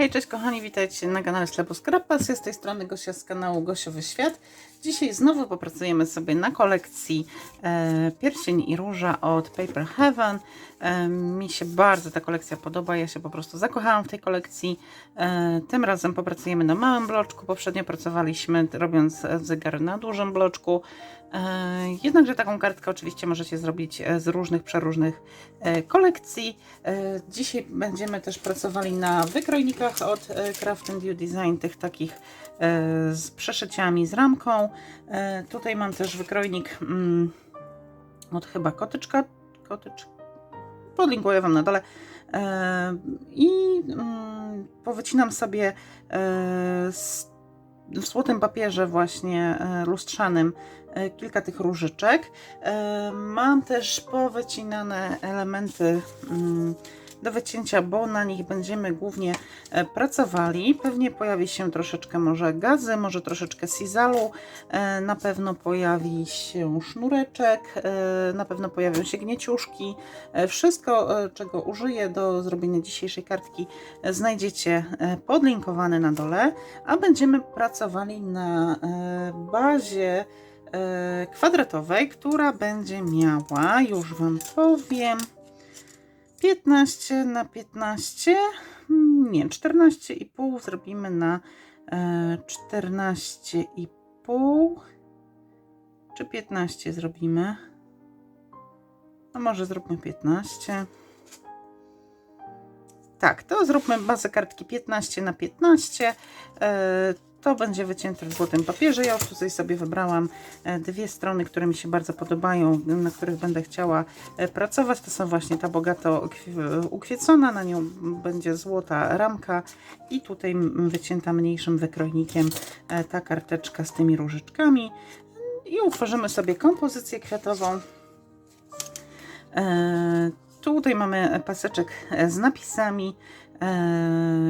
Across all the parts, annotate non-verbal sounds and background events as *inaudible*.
Hej, cześć kochani, witajcie na kanale sklepu Scrappas. Ja z tej strony Gosia z kanału Gosiowy Świat. Dzisiaj znowu popracujemy sobie na kolekcji e, Pierścień i Róża od Paper Heaven. E, mi się bardzo ta kolekcja podoba, ja się po prostu zakochałam w tej kolekcji. E, tym razem popracujemy na małym bloczku, poprzednio pracowaliśmy robiąc zegar na dużym bloczku. E, jednakże taką kartkę oczywiście możecie zrobić e, z różnych, przeróżnych e, kolekcji. E, Dzisiaj będziemy też pracowali na wykrojnikach od e, Craft and You Design, tych takich e, z przeszyciami, z ramką. E, Tutaj mam też wykrojnik mm, od chyba kotyczka, kotycz, podlinkuję Wam na dole. E, I mm, powycinam sobie e, w złotym papierze właśnie lustrzanym kilka tych różyczek. Mam też powycinane elementy mm, do wycięcia, bo na nich będziemy głównie e, pracowali. Pewnie pojawi się troszeczkę może gazy, może troszeczkę sizalu, e, na pewno pojawi się sznureczek, e, na pewno pojawią się gnieciuszki. Wszystko, czego użyję do zrobienia dzisiejszej kartki, znajdziecie podlinkowane na dole, a będziemy pracowali na bazie kwadratowej, która będzie miała, już Wam powiem, 15 na 15, mm, nie, 14,5 zrobimy na e, 14,5 czy 15 zrobimy? No może zróbmy 15. Tak, to zróbmy bazę kartki 15 na 15. To będzie wycięte w złotym papierze. Ja już tutaj sobie wybrałam e, dwie strony, które mi się bardzo podobają, na których będę chciała e, pracować. To są właśnie ta bogato ukwi- ukwiecona, na nią będzie złota ramka i tutaj wycięta mniejszym wykrojnikiem e, ta karteczka z tymi różyczkami. I utworzymy sobie kompozycję kwiatową. Tutaj mamy paseczek z napisami. Eee,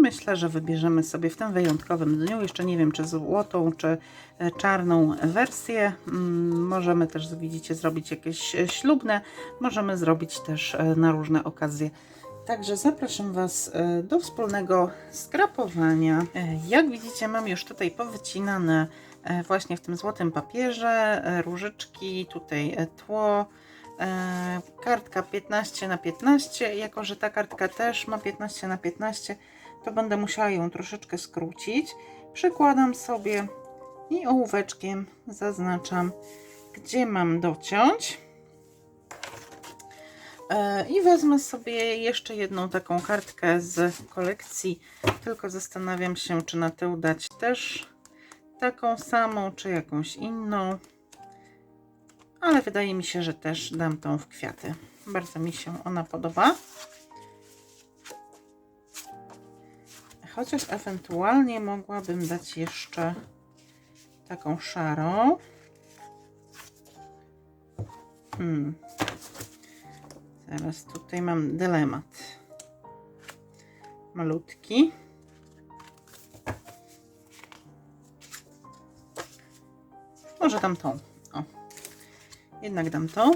Myślę, że wybierzemy sobie w tym wyjątkowym dniu, jeszcze nie wiem czy złotą, czy e, czarną wersję. Mm, Możemy też, widzicie, zrobić jakieś e, ślubne, możemy zrobić też e, na różne okazje. Także zapraszam Was do wspólnego skrapowania. Jak widzicie, mam już tutaj powycinane właśnie w tym złotym papierze różyczki, tutaj tło. E, kartka 15 na 15. Jako, że ta kartka też ma 15 na 15, to będę musiała ją troszeczkę skrócić. Przykładam sobie i ołóweczkiem zaznaczam, gdzie mam dociąć. E, I wezmę sobie jeszcze jedną taką kartkę z kolekcji. Tylko zastanawiam się, czy na tył dać też taką samą, czy jakąś inną ale wydaje mi się, że też dam tą w kwiaty. Bardzo mi się ona podoba. Chociaż ewentualnie mogłabym dać jeszcze taką szarą. Hmm. Tutaj mam dylemat. Malutki. Może dam tą. Jednak dam to.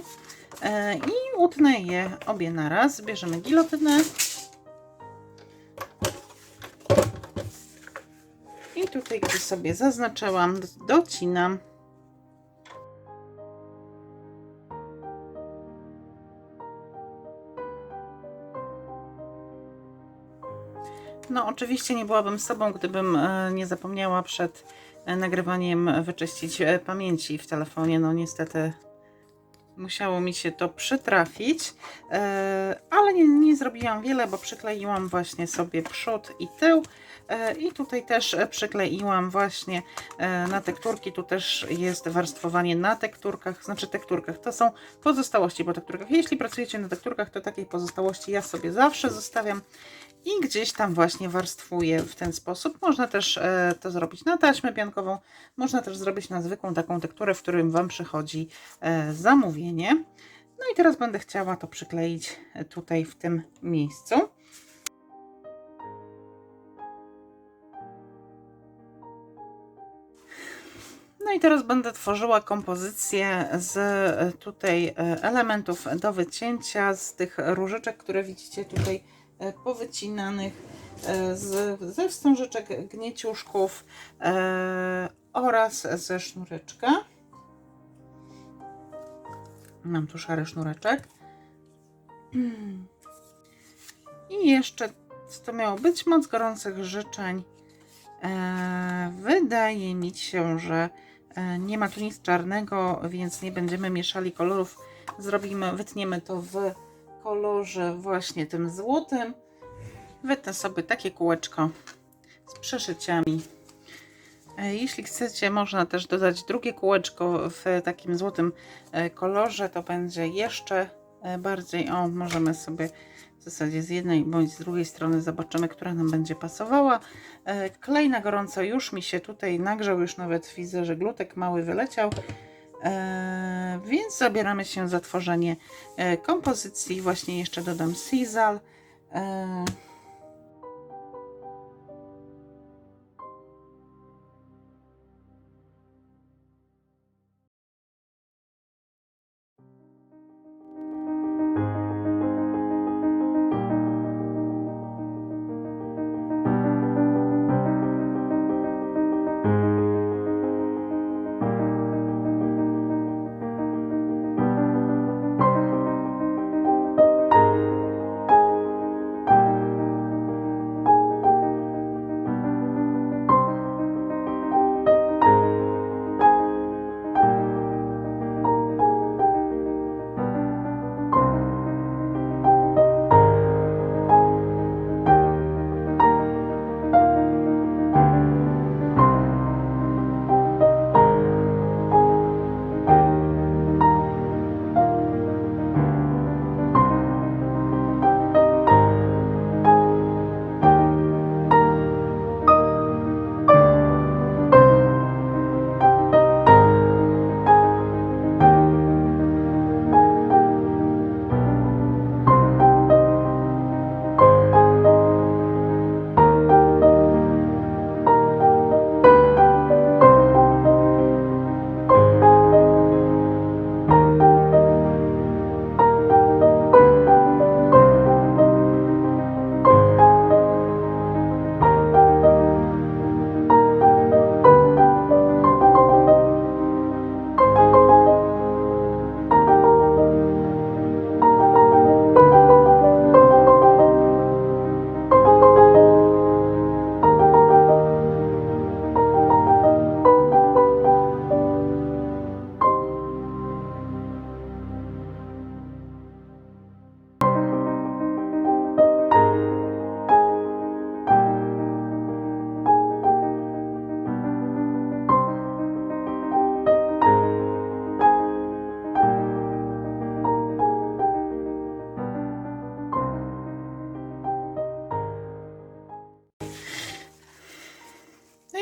E, I utnę je obie naraz. Bierzemy gilotynę. I tutaj, sobie zaznaczyłam, docinam. No, oczywiście nie byłabym sobą, gdybym e, nie zapomniała przed e, nagrywaniem wyczyścić pamięci w telefonie. No, niestety musiało mi się to przytrafić, e, ale nie, nie zrobiłam wiele, bo przykleiłam właśnie sobie przód i tył. E, I tutaj też e, przykleiłam właśnie e, na tekturki. Tu też jest warstwowanie na tekturkach, znaczy tekturkach. To są pozostałości po tekturkach. Jeśli pracujecie na tekturkach, to takiej pozostałości ja sobie zawsze zostawiam i gdzieś tam właśnie warstwuję w ten sposób. Można też to zrobić na taśmę piankową, można też zrobić na zwykłą taką tekturę, w którym Wam przychodzi zamówienie. No i teraz będę chciała to przykleić tutaj w tym miejscu. No i teraz będę tworzyła kompozycję z e, tutaj e, elementów do wycięcia, z tych różyczek, które widzicie tutaj e, powycinanych z, ze wstążeczek gnieciuszków e, oraz ze sznureczka. Mam tu szary sznureczek. *clears throat* I jeszcze, co to miało być? Moc gorących życzeń. E, wydaje mi się, że nie ma tu nic czarnego, więc nie będziemy mieszali kolorów. Zrobimy, wytniemy to w kolorze właśnie tym złotym. Wytnę sobie takie kółeczko z przeszyciami. E, Jeśli chcecie, można też dodać drugie kółeczko w takim złotym e, kolorze, to będzie jeszcze e, bardziej. O, możemy sobie w zasadzie z jednej bądź z drugiej strony zobaczymy, która nam będzie pasowała. E, Klej na gorąco już mi się tutaj nagrzał, już nawet widzę, że glutek mały wyleciał. E, więc zabieramy się za tworzenie e, kompozycji. Właśnie jeszcze dodam Sizal.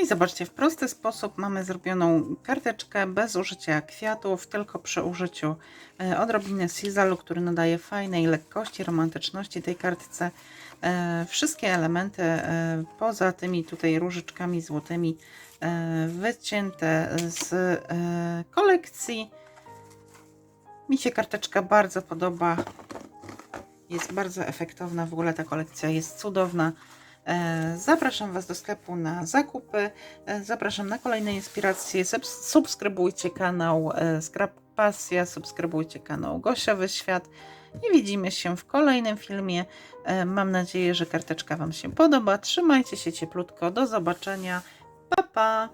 I zobaczcie, w prosty sposób mamy zrobioną karteczkę bez użycia kwiatów, tylko przy użyciu e, odrobiny sizalu, który nadaje fajnej lekkości, romantyczności tej kartce. E, Wszystkie elementy e, poza tymi tutaj różyczkami złotymi wycięte z kolekcji. Mi się karteczka bardzo podoba. Jest bardzo efektowna. W ogóle ta kolekcja jest cudowna. E, Zapraszam Was do sklepu na zakupy. E, Zapraszam na kolejne inspiracje. Subs- Subskrybujcie kanał e, Scrap Pasja, subskrybujcie kanał Gosiowy Świat i widzimy się w kolejnym filmie. Mam nadzieję, że karteczka Wam się podoba. Trzymajcie się cieplutko. Do zobaczenia. Pa, pa!